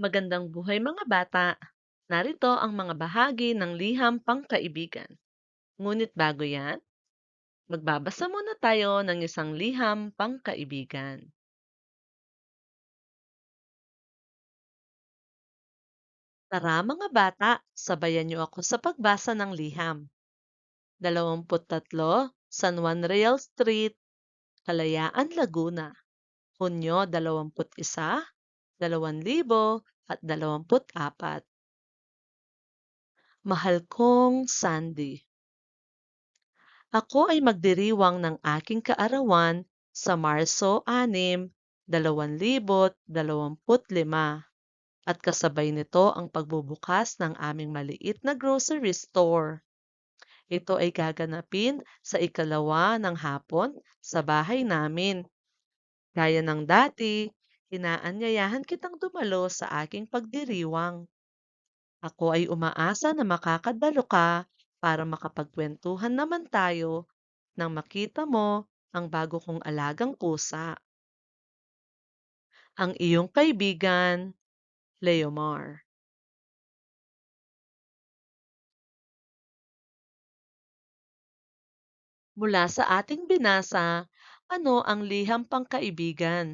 Magandang buhay mga bata! Narito ang mga bahagi ng liham pangkaibigan. Ngunit bago yan, magbabasa muna tayo ng isang liham pangkaibigan. Tara mga bata, sabayan niyo ako sa pagbasa ng liham. 23 San Juan Real Street, Kalayaan, Laguna. Hunyo 21, 2024. Mahal kong Sandy, Ako ay magdiriwang ng aking kaarawan sa Marso 6, 2025 at kasabay nito ang pagbubukas ng aming maliit na grocery store. Ito ay gaganapin sa ikalawa ng hapon sa bahay namin. Gaya ng dati, inaanyayahan kitang dumalo sa aking pagdiriwang. Ako ay umaasa na makakadalo ka para makapagkwentuhan naman tayo nang makita mo ang bago kong alagang pusa. Ang iyong kaibigan, Leomar. Mula sa ating binasa, ano ang liham pangkaibigan?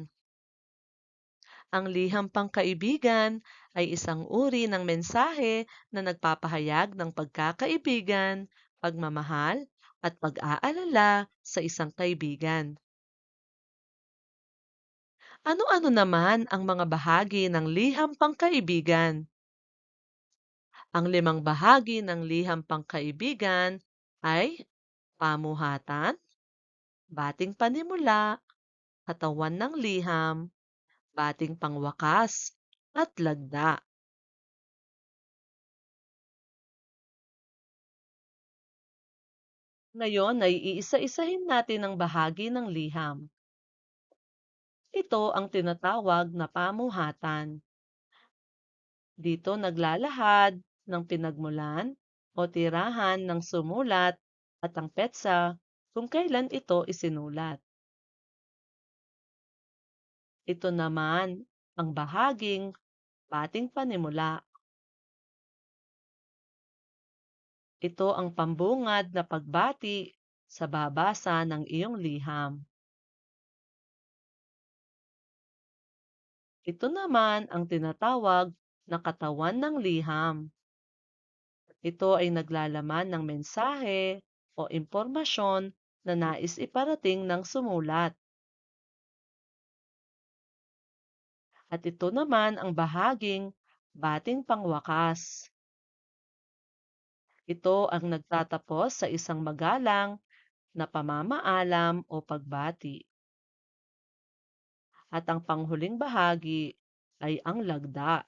Ang liham pangkaibigan ay isang uri ng mensahe na nagpapahayag ng pagkakaibigan, pagmamahal, at pag-aalala sa isang kaibigan. Ano-ano naman ang mga bahagi ng liham pangkaibigan? Ang limang bahagi ng liham pangkaibigan ay pamuhatan, bating panimula, katawan ng liham, bating pangwakas, at lagda. Ngayon ay iisa-isahin natin ang bahagi ng liham. Ito ang tinatawag na pamuhatan. Dito naglalahad ng pinagmulan o tirahan ng sumulat at ang petsa kung kailan ito isinulat. Ito naman ang bahaging bating panimula. Ito ang pambungad na pagbati sa babasa ng iyong liham. Ito naman ang tinatawag na katawan ng liham. Ito ay naglalaman ng mensahe o impormasyon na nais iparating ng sumulat. At ito naman ang bahaging bating pangwakas. Ito ang nagtatapos sa isang magalang na pamamaalam o pagbati. At ang panghuling bahagi ay ang lagda.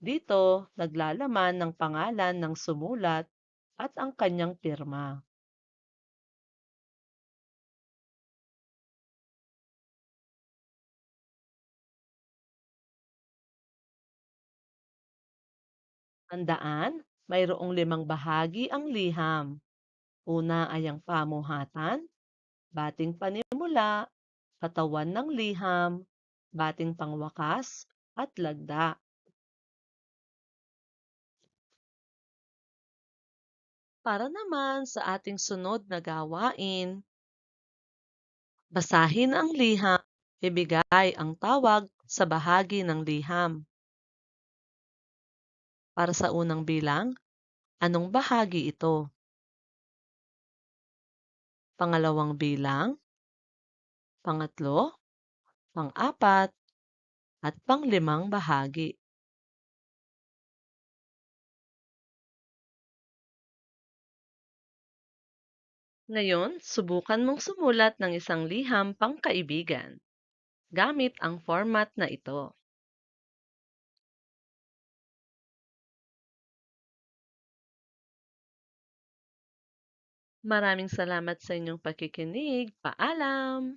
Dito, naglalaman ng pangalan ng sumulat at ang kanyang pirma. Tandaan, mayroong limang bahagi ang liham. Una ay ang pamuhatan, bating panimula, katawan ng liham, bating pangwakas, at lagda. Para naman sa ating sunod na gawain, basahin ang liham, ibigay ang tawag sa bahagi ng liham. Para sa unang bilang, anong bahagi ito? Pangalawang bilang, pangatlo, pang-apat, at panglimang bahagi. Ngayon, subukan mong sumulat ng isang liham pangkaibigan gamit ang format na ito. Maraming salamat sa inyong pakikinig. Paalam!